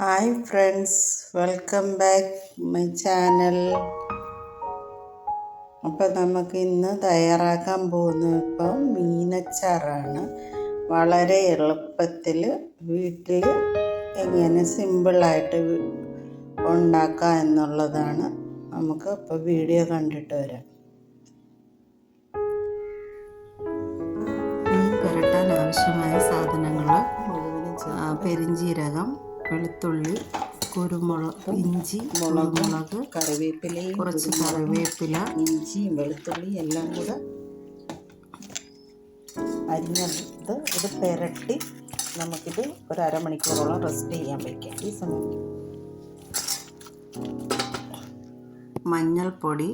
Hi friends welcome back my channel. അപ്പോൾ നമുക്ക് ഇന്ന് തയ്യാറാക്കാൻ പോകുന്നത് ഇപ്പം മീനച്ചാറാണ്. വളരെ എളുപ്പത്തിൽ വീട്ടിൽ എങ്ങനെ സിമ്പിളായിട്ട് ഉണ്ടാക്കാം എന്നുള്ളതാണ് നമുക്ക് ഇപ്പോൾ വീഡിയോ കണ്ടിട്ട് വരാം. ആവശ്യമായ സാധനങ്ങൾ പെരിഞ്ജീരകം വെളുത്തുള്ളി കുരുമുളക് ഇഞ്ചി മുളക് കറിവേപ്പിലയും കുറച്ച് കറിവേപ്പില ഇഞ്ചി വെളുത്തുള്ളി എല്ലാം കൂടെ അരിഞ്ഞത് ഇത് പെരട്ടി നമുക്കിത് ഒരു അരമണിക്കൂറോളം റെസ്റ്റ് ചെയ്യാൻ വയ്ക്കാം ഈ സമയത്ത് മഞ്ഞൾപ്പൊടി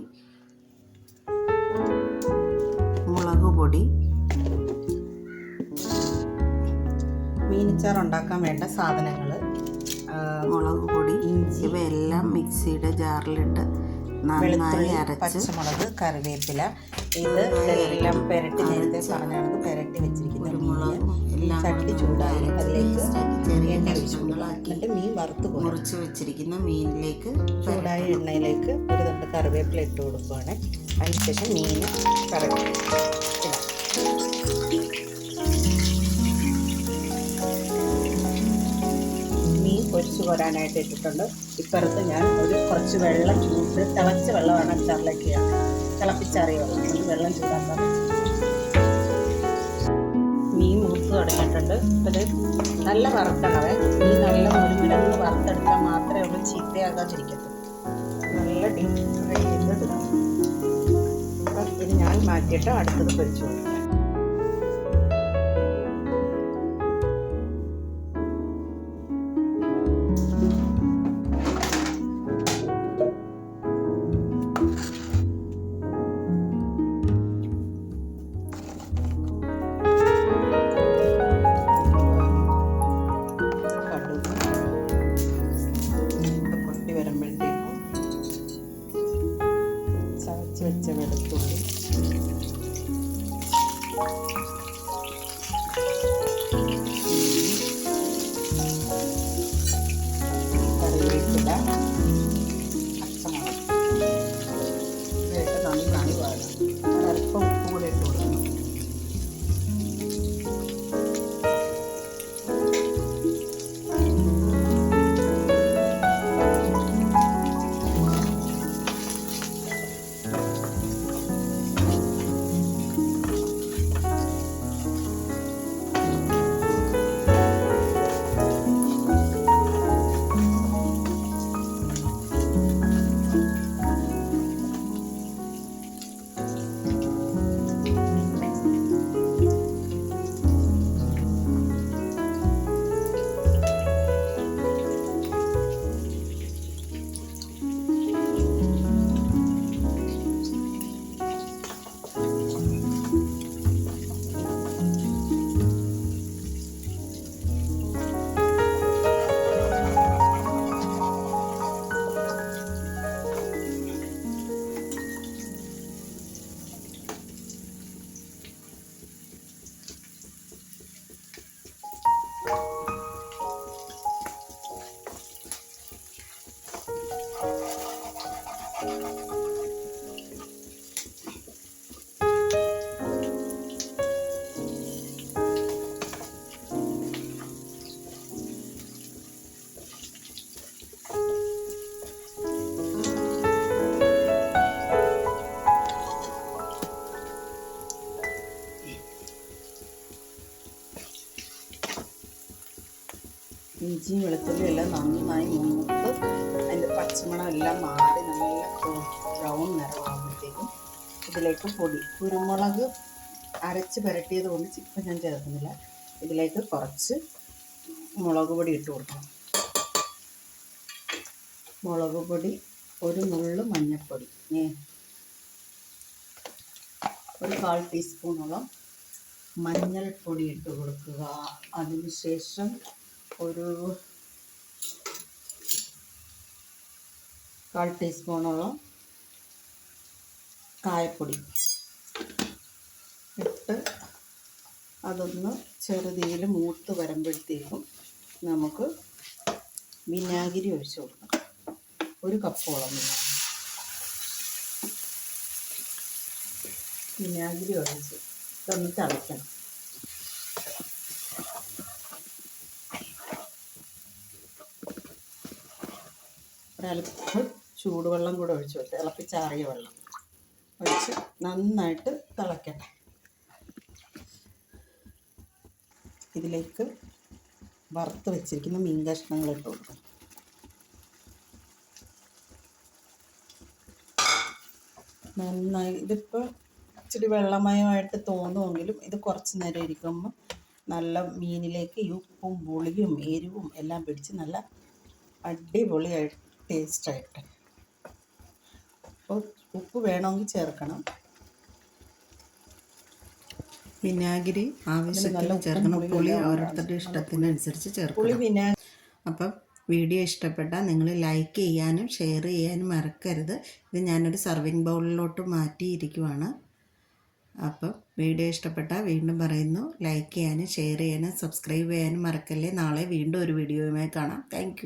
മുളക് പൊടി മീനിച്ചാർ ഉണ്ടാക്കാൻ വേണ്ട സാധനങ്ങൾ മുളക് പൊടി ഇഞ്ചി. ഇവയെല്ലാം മിക്സിയുടെ ജാറിലിട്ട് നന്നായി അരച്ച് പച്ചമുളക് കറിവേപ്പില. ഇത് എല്ലാം പെരട്ടി നേരത്തെ പറഞ്ഞാണ് പെരട്ടി വെച്ചിരിക്കുന്ന ഒരു എല്ലാം ചട്ടി ചൂടായി അതിലേക്ക് ചെറിയ എണ്ണ ഒഴിച്ചു കഷ്ണങ്ങളാക്കി മീൻ വറുത്ത് മുറിച്ച് വെച്ചിരിക്കുന്ന മീനിലേക്ക് ചൂടായ എണ്ണയിലേക്ക് ഒരു തണ്ട് കറിവേപ്പില ഇട്ട് കൊടുക്കുകയാണ് അതിനുശേഷം മീൻ കറക്റ്റ് മീൻ പൊരിച്ച് കോരാനായിട്ട് ഇട്ടിട്ടുണ്ട്. ഇപ്പുറത്ത് ഞാൻ ഒരു കുറച്ച് വെള്ളം ചൂട് തിളച്ച വെള്ളമാണ് അച്ചാറിലേക്ക് തിളപ്പിച്ചാറിയ വെള്ളം. വെള്ളം ചൂടാക്കാൻ മീൻ മൂത്ത് തുടങ്ങിയിട്ടുണ്ട്. ഇപ്പം നല്ല വറുക്കണവേ മീൻ നല്ല മുരുമിടന്ന് വറുത്തെടുത്താൽ മാത്രമേ ഉള്ളൂ ചീത്തയാകാതിരിക്കത്തുള്ളൂ. നല്ല ഡീപ്പ് ഫ്രൈ ചെയ്തെടുക്കണം അപ്പം ഇത് ഞാൻ മാറ്റിയിട്ട് അടുത്തത് പൊരിച്ചു കൊടുക്കാം. വെച്ച വെളുത്തുള്ളി കറിവേപ്പില. ഇഞ്ചിയും വെളുത്തുള്ളിയും എല്ലാം നന്നായി മൂത്ത് അതിന്റെ പച്ചമണം എല്ലാം മാറി നല്ല ബ്രൗൺ നിറമാകുമ്പോഴത്തേക്കും ഇതിലേക്ക് പൊടി. കുരുമുളക് അരച്ച് പുരട്ടിയത് കൊണ്ട് ഇപ്പം ഞാൻ ചേർക്കുന്നില്ല. ഇതിലേക്ക് കുറച്ച് മുളക് പൊടി ഇട്ട് കൊടുക്കണം. മുളക് പൊടി ഒരു നുള്ളു മഞ്ഞൾപ്പൊടി. ഒരു കാൽ ടീസ്പൂണോളം മഞ്ഞൾപ്പൊടി ഇട്ട് കൊടുക്കുക. അതിനുശേഷം ഒരു കാൽ ടീസ്പൂണോളം കായപ്പൊടി ഇട്ട് അതൊന്ന് ചെറുതീയിൽ മൂത്ത് വരുമ്പോഴത്തേക്കും നമുക്ക് വിനാഗിരി ഒഴിച്ചു കൊടുക്കണം ഒരു കപ്പോളം വിനാഗിരി. വിനാഗിരി ഒഴിച്ച് ഇതൊന്ന് തിളയ്ക്കണം. ഒരല്പം ചൂടുവെള്ളം കൂടെ ഒഴിച്ച് കൊടുത്ത് തിളപ്പിച്ചാറിയ വെള്ളം ഒഴിച്ച് നന്നായിട്ട് തിളയ്ക്കട്ടെ ഇതിലേക്ക് വറുത്ത് വെച്ചിരിക്കുന്ന മീൻ കഷ്ണങ്ങൾ ഇട്ട് കൊടുക്കും. നന്നായി ഇതിപ്പോൾ ഇച്ചിരി വെള്ളമയമായിട്ട് തോന്നുമെങ്കിലും ഇത് കുറച്ച് നേരം ഇരിക്കുമ്പോൾ നല്ല മീനിലേക്ക് ഉപ്പും പുളിയും എരിവും എല്ലാം പിടിച്ച് നല്ല അടിപൊളിയായിട്ട് ടേസ്റ്റായിട്ട് അപ്പോൾ ഉപ്പ് വേണമെങ്കിൽ ചേർക്കണം. വിനാഗിരി ആവശ്യത്തിന് ചേർക്കണം. പുളി ഓരോരുത്തരുടെ ഇഷ്ടത്തിനനുസരിച്ച് ചേർക്കണം. അപ്പം വീഡിയോ ഇഷ്ടപ്പെട്ടാൽ നിങ്ങൾ ലൈക്ക് ചെയ്യാനും ഷെയർ ചെയ്യാനും മറക്കരുത്. ഇത് ഞാനൊരു സർവിങ് ബൗളിലോട്ട് മാറ്റിയിരിക്കുവാണ്. അപ്പം വീഡിയോ ഇഷ്ടപ്പെട്ടാൽ വീണ്ടും പറയുന്നു. ലൈക്ക് ചെയ്യാനും ഷെയർ ചെയ്യാനും സബ്സ്ക്രൈബ് ചെയ്യാനും മറക്കല്ലേ. നാളെ വീണ്ടും ഒരു വീഡിയോയുമായി കാണാം. താങ്ക്